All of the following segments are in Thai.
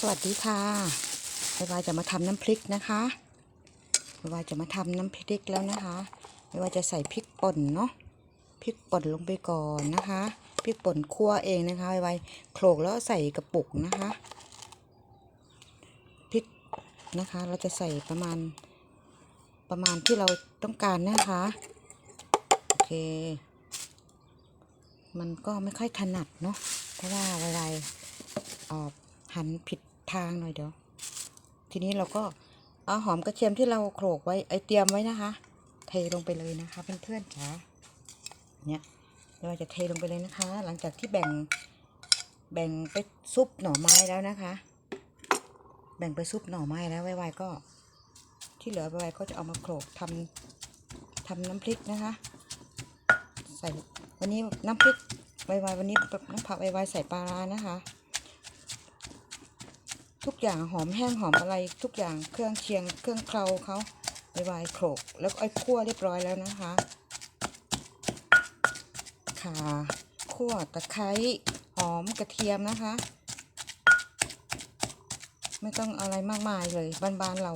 สวัสดีค่ะไม่ว่าจะมาทำน้ำพริกนะคะไม่ว่าจะมาทำน้ำพริกแล้วนะคะไม่ว่าจะใส่พริกป่นเนาะพริกป่นลงไปก่อนนะคะพริกป่นคั่วเองนะคะไว้โขลกแล้วใส่กระปุกนะคะพริกนะคะ เราจะใส่ประมาณประมาณที่เราต้องการนะคะโอเค มันก็ไม่ค่อยถนัดเนาะเพราะว่าเวลาเอ่อ หันผิดทางหน่อยเดี๋ยว ทีนี้เราก็เอาหอมกระเทียมที่เราโขลกไว้ไอเตรียมไว้นะคะ เทลงไปเลยนะคะเพื่อนๆจ๋าเนี่ยเราจะเทลงไปเลยนะคะ หลังจากที่แบ่งแบ่งไปซุปหน่อไม้แล้วนะคะ แบ่งไปซุปหน่อไม้แล้วไวๆก็ ที่เหลือไวๆก็จะเอามาโขลกทำทำน้ำพริกนะคะ ใส่วันนี้น้ำพริกไวๆวันนี้น้ำผักไวๆใส่ปลาร้านะคะ ทุกอย่างหอมแห้งหอมอะไรทุกอย่างเครื่องเคียงเครื่องเคราเขาไวๆโขลกแล้วก็ไอ้คั่วเรียบร้อยแล้วนะคะข่าคั่วตะไคร้หอมกระเทียมนะคะ ไม่ต้องอะไรมากมายเลยบ้านๆเรา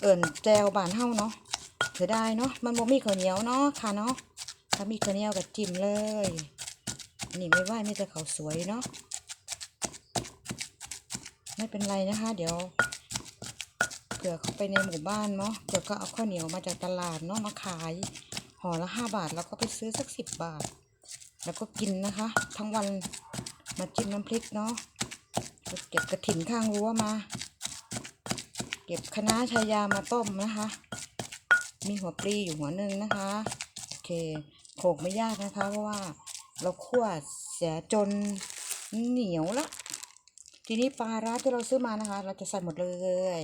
เอิ่นแจวบานเฮ้าเนาะเสียดายเนาะมันบ่มีข้าวเหนียวเนาะค่ะเนาะถ้ามีข้าวเหนียวกับจิ้มเลยนนี้ไม่ไหวไม่แต่เขาสวยเนาะ ไม่เป็นไรนะคะ เดี๋ยวเผื่อเขาไปในหมู่บ้านเนาะเผื่อก็เอาข้าวเหนียวมาจากตลาดเนาะมาขายห่อละห้าบาทเราก็ไปซื้อสักสิบบาท แล้วก็กินนะคะ ทั้งวันมาจิ้มน้ำพริกเนาะเก็บกระถิ่นข้างรั้วมา เก็บคะน้าชายามาต้มนะคะ มีหัวปลีอยู่หัวหนึ่งนะคะโอเคโขกไม่ยากนะคะ เพราะว่าเราคั่วเสียจนเหนียวละ ทีนี้ปลาร้าที่เราซื้อมานะคะ เราจะใส่หมดเลย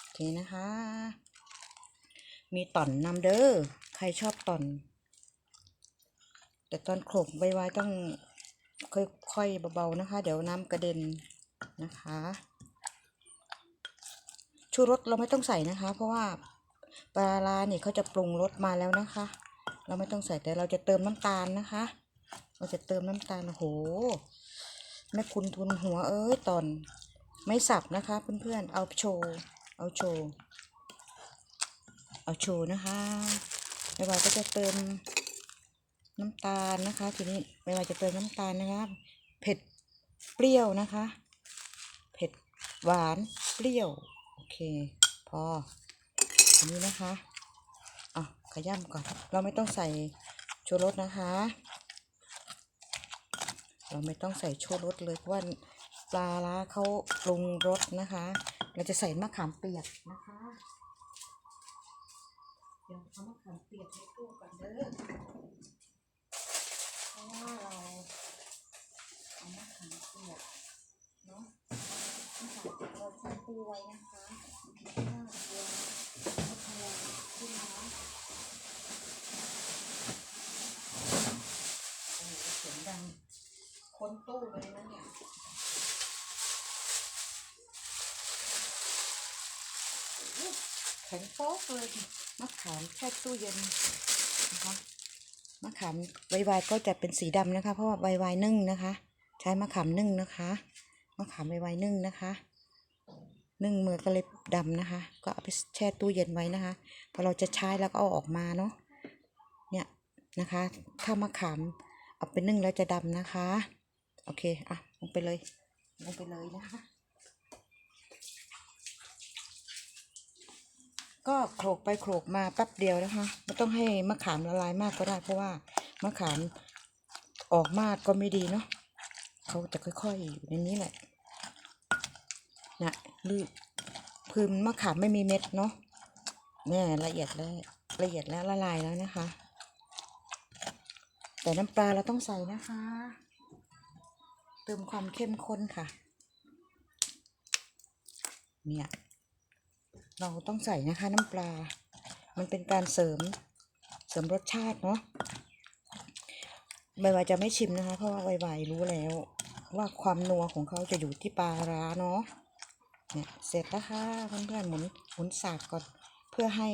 โอเคนะคะ มีต่อนนำเด้อใครชอบต่อน แต่ตอนโขลกไวๆต้องค่อยๆเบาๆนะคะ เดี๋ยวน้ำกระเด็นนะคะ ชูรสเราไม่ต้องใส่นะคะ เพราะว่าปลาร้าเนี่ยเขาจะปรุงรสมาแล้วนะคะ เราไม่ต้องใส่แต่เราจะเติมน้ำตาลนะคะ เราจะเติมน้ำตาลโอ้โห แม่คุณทุนหัวเอ้ยตอน ไม่สับนะคะเพื่อนๆ เอาโชว์ เอาโชว์ เอาโชว์นะคะไม่ว่าก็จะเติมน้ำตาลนะคะ ทีนี้ไม่ว่าจะเติมน้ำตาลนะคะเผ็ดเปรี้ยวนะคะ เผ็ดหวานเปรี้ยว โอเค พอ อันนี้นะคะอะขย้ำก่อน เราไม่ต้องใส่ชูรสนะคะ เราไม่ต้องใส่ชูรสเลยเพราะว่าปลาล้าเขาปรุงรสนะคะ เราจะใส่มะขามเปียกนะคะเดี๋ยวเอามะขามเปียกให้ตู้ก่อนเด้อเพราะว่าเราเอามะขามเปียกเนาะมะขามเปียกเราใส่ตู้ไว้นะคะถ้าเดี๋ยวมะขามขึ้นมาโอ้โหเสียงดัง ค้นตู้เลยนะเนี่ย แข็งโป๊กเลยมะขามแช่ตู้เย็นนะคะมะขามไวๆก็จะเป็นสีดำนะคะ เพราะว่าไวๆนึ่งนะคะ ใช้มะขามนึ่งนะคะมะขามไวๆนึ่งนะคะนึ่งมือก็เลยดำนะคะ ก็เอาไปแช่ตู้เย็นไว้นะคะพอเราจะใช้แล้วก็เอาออกมาเนาะเนี่ยนะคะ ถ้ามะขามเอาไปนึ่งแล้วจะดำนะคะ โอเคอะลงไปเลยลงไปเลยนะคะ ก็โขลกไปโขลกมาแป๊บเดียวนะคะไม่ต้องให้มะขามละลายมากก็ได้เพราะว่ามะขามออกมากก็ไม่ดีเนาะเขาจะค่อยๆอยู่ในนี้แหละนะลือคือมะขามไม่มีเม็ดเนาะแน่ละเอียดแล้วละเอียดแล้วละลายแล้วนะคะ แต่น้ำปลาเราต้องใส่นะคะ เติมความเข้มข้นค่ะ เนี่ย เราต้องใส่นะคะน้ำปลา มันเป็นการเสริมเสริมรสชาติเนาะใบวายจะไม่ชิมนะคะ เพราะว่าใบวายรู้แล้วว่าความนัวของเขาจะอยู่ที่ปลาร้าเนาะเนี่ยเสร็จแล้วค่ะเพื่อนๆหมุนหมุนสากก่อนเพื่อให้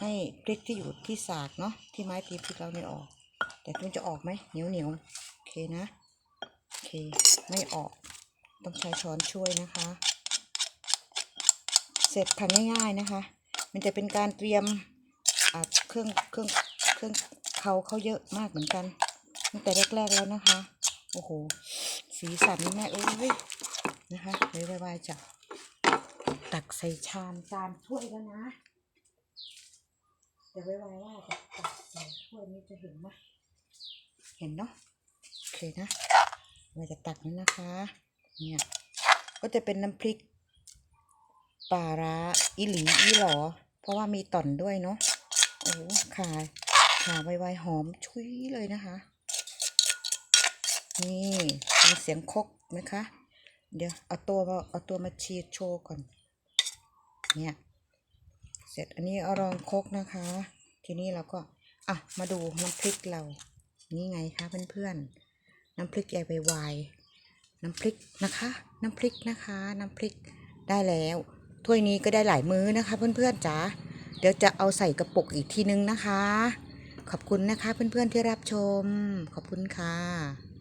ให้พริกที่อยู่ที่สากเนาะที่ไม้ตีพริกเราเนี่ยออก แต่มันจะออกไหมเหนียวเหนียวโอเคนะโอเคไม่ออกต้องใช้ช้อนช่วยนะคะ เสร็จค่ะง่าย ๆนะคะ มันจะเป็นการเตรียมอ่าเครื่องเครื่องเครื่องเขาเขาเยอะมากเหมือนกันตั้งแต่แรกๆแล้วนะคะ โอ้โห สีสันแม่เอ้ยนะคะเดี๋ยวไวๆจะตักใส่ชามจานถ้วยแล้วนะเดี๋ยวไวๆว่าจะตักใส่ถ้วยนี้จะเห็นไหมเห็นเนาะโอเคนะเราจะตักแล้วนะคะ เนี่ยก็จะเป็นน้ำพริก ปลาร้าอีหลีอีหลอ เพราะว่ามีต่อนด้วยเนาะโอ้ขาขาไวๆหอมชุยเลยนะคะ นี่เป็นเสียงคกนะคะ เดี๋ยวเอาตัวมาเอาตัวมาชีดโชว์ก่อน เนี่ย เสร็จอันนี้เอารองคกนะคะ ทีนี้เราก็ อะ มาดูน้ำพริกเรา นี่ไงคะเพื่อนๆ น้ำพริกยายไวๆน้ำพริกนะคะ น้ำพริกนะคะ น้ำพริกได้แล้ว ถ้วยนี้ก็ได้หลายมื้อนะคะ เพื่อนๆจ๋าเดี๋ยวจะเอาใส่กระปุกอีกทีนึงนะคะ ขอบคุณนะคะเพื่อนๆที่รับชม ขอบคุณค่ะ